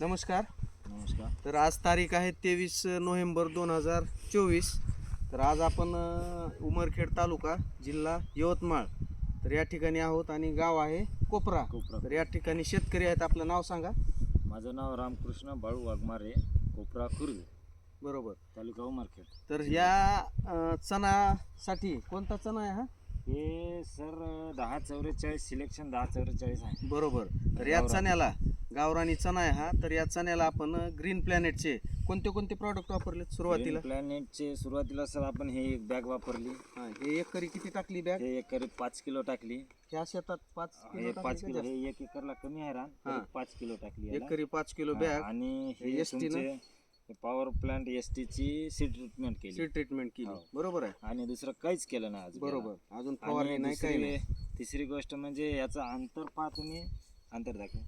नमस्कार. नमस्कार. तर आज तारीख आहे तेवीस नोव्हेंबर दोन हजार चोवीस. तर आज आपण अ, उमरखेड तालुका जिल्हा यवतमाळ. तर या ठिकाणी आहोत आणि गाव आहे कोपरा. कोपरा. तर या ठिकाणी शेतकरी आहेत आपलं नाव सांगा. माझं नाव रामकृष्ण बाळू वाघमारे कोपरा खुर्द. बरोबर. तालुका उमरखेड. तर या अ, चणासाठी कोणता चणा आहे हा? हे सर दहा चौवेचाळीस सिलेक्शन दहा चौवेचाळीस आहे. बरोबर. तर या. चण्याला गावरानी चणा आहे हा. तर या चण्याला आपण ग्रीन प्लॅनेटचे कोणते कोणते प्रॉडक्ट वापरले सुरुवातीला? प्लॅनेटचे सुरुवातीला सर आपण हे एक बॅग वापरली. हा, हे एकरी किती टाकली बॅग हे एकरी पाच किलो टाकली. ह्या शेतात पाच हे किलो पाच टाकली किलो का हे एक एकरला कमी आहे रान. हा. तरी पाच किलो टाकली जास्त? याला. एकरी पाच किलो हा, बॅग आणि हे ST न? तुमचे पॉवर प्लांट एस ची सीड ट्रीटमेंट केली. सीड ट्रीटमेंट केली. हो. बरोबर आहे. आणि दुसरं काहीच केलं नाही आज बरोबर. अजून फवारणी नाही काही नाही. तिसरी गोष्ट म्हणजे याचं अंतर पहा तुम्ही अंतर दाखवा.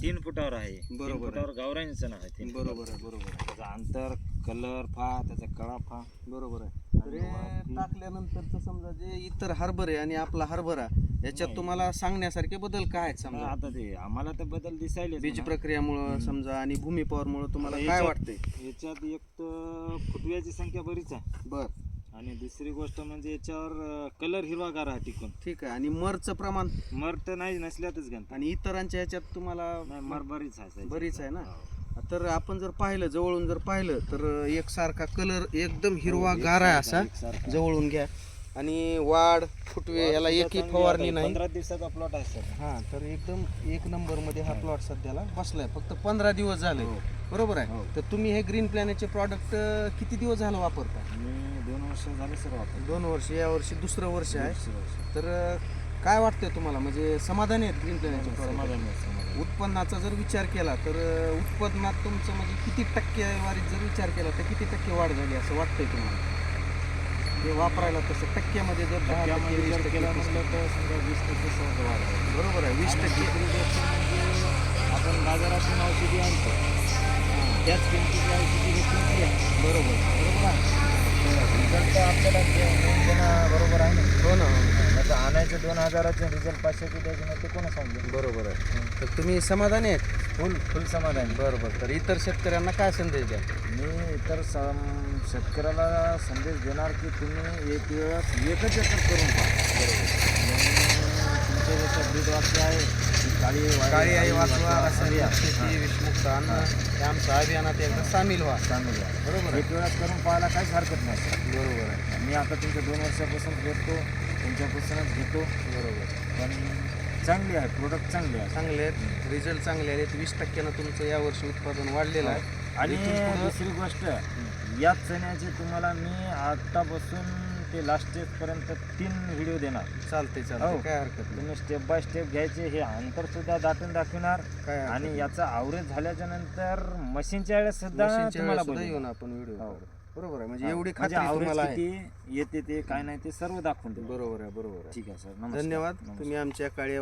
तीन फुटावर आहे. तीन बरोबर आहे. फुटावर गावरांचं आहे तीन बरोबर आहे बरोबर आहे. त्याचं अंतर कलर पहा त्याचा कळा पहा बरोबर आहे. तर हे आणि टाकल्यानंतरचं समजा जे इतर हरभरे आणि आपला हरभरा याच्यात. तुम्हाला सांगण्यासारखे बदल काय आहेत समजा? आता ते आम्हाला तर बदल दिसायले बीज प्रक्रियामुळं समजा आणि भूमी पॉवरमुळं तुम्हाला काय याच्यात- वाटतंय? याच्यात एक तर फुटव्याची संख्या बरीच आहे. बर. आणि दुसरी गोष्ट म्हणजे याच्यावर कलर हिरवागार आहे टिकून. ठीक आहे. आणि मरचं प्रमाण? मर तर नाही नसल्यातच घंटा आणि इतरांच्या ह्याच्यात तुम्हाला मर बरीच आहे. बरीच आहे ना? हो. तर आपण जर पाहिलं जवळून जर पाहिलं तर एकसारखा कलर एकदम हिरवा गार आहे असा. जवळून घ्या. आणि वाढ फुटवे याला एकही फवारणी. नाही. पंधरा दिवसाचा प्लॉट आहे सर. हा तर एकदम एक नंबरमध्ये हा. प्लॉट सध्याला बसलाय. फक्त पंधरा दिवस झाले. हो. बरोबर आहे? हो. तर तुम्ही हे ग्रीन प्लॅनेटचे प्रॉडक्ट किती दिवस झालं वापरता? मी दोन वर्ष झाले सर वापर दोन वर्ष या वर्षी दुसरं वर्ष आहे. तर काय वाटतंय तुम्हाला? म्हणजे समाधानी आहेत ग्रीन प्लॅनेटचे प्रॉडक्ट समाधानी. उत्पन्नाचा जर विचार केला तर उत्पन्नात तुमचं म्हणजे किती टक्केवारीत जर विचार केला तर किती टक्के वाढ झाली असं वाटतंय तुम्हाला? हे वापरायला तसं टक्क्यामध्ये जर दहा टक्के, वीस टक्के, म्हणलं तर समजा वीस टक्के सहज वाढ. बरोबर आहे वीस टक्के. म्हणजे आपण बाजारातून औषधी आणतो. त्याच किमतीची औषधी घेतली ती आहे. बरोबर. बरोबर आहे. आपल्याला बरोबर आहे ना हो ना. तर आणायचे दोन हजाराचे रिझल्ट पाचशेचे द्यायचे नाही ते कोणा सांगेल बरोबर आहे. तर तुम्ही समाधानी आहेत? फुल फुल समाधान. बरोबर. तर इतर शेतकऱ्यांना काय संदेश द्या मी इतर सम शेतकऱ्याला संदेश देणार की तुम्ही एक वेळास एकच एकच करून पहा. बरोबर. तुमचे जसं ब्रीड वाक्य आहे की काळी काळी आई वाचवा असं. शेती विषमुक्त अन्न हे आमच्या अभियानात एकदा सामील व्हा. चांगली आहे. बरोबर आहे. एक वेळास करून पाहायला काहीच हरकत नाही. बरोबर आहे. मी आता तुमच्या दोन वर्षापासून घेतो तुमच्यापासूनच घेतो. बरोबर. पण चांगली आहे प्रोडक्ट चांगली आहे चांगले आहेत. रिझल्ट चांगले आहेत वीस टक्क्यानं तुमचं यावर्षी उत्पादन वाढलेलं आहे. आणि इथून पुढं- दुसरी गोष्ट या चण्याचे तुम्हाला मी आतापासून ते लास्ट पर्यंत तीन व्हिडिओ देणार. चालते चालते हो. काय हरकत नाही. तुम्ही स्टेप बाय स्टेप घ्यायचे हे अंतर सुद्धा दाटून दाखविणार. काय हरकत आणि. याचा आवरेज झाल्याच्यानंतर मशीनच्या वेळेस सुद्धा मशीनच्या तुम्हाला वेळेस सुद्धा बोलू. येऊन आपण व्हिडिओ हो. बरोबर आहे म्हणजे. एवढी म्हणजे खात्री average तुम्हाला आहे किती येते ते काय नाही ते सर्व दाखवून देऊ बरोबर आहे बरोबर आहे ठीक आहे सर नमस्कार. धन्यवाद नमस्कार. तुम्ही आमच्या काळी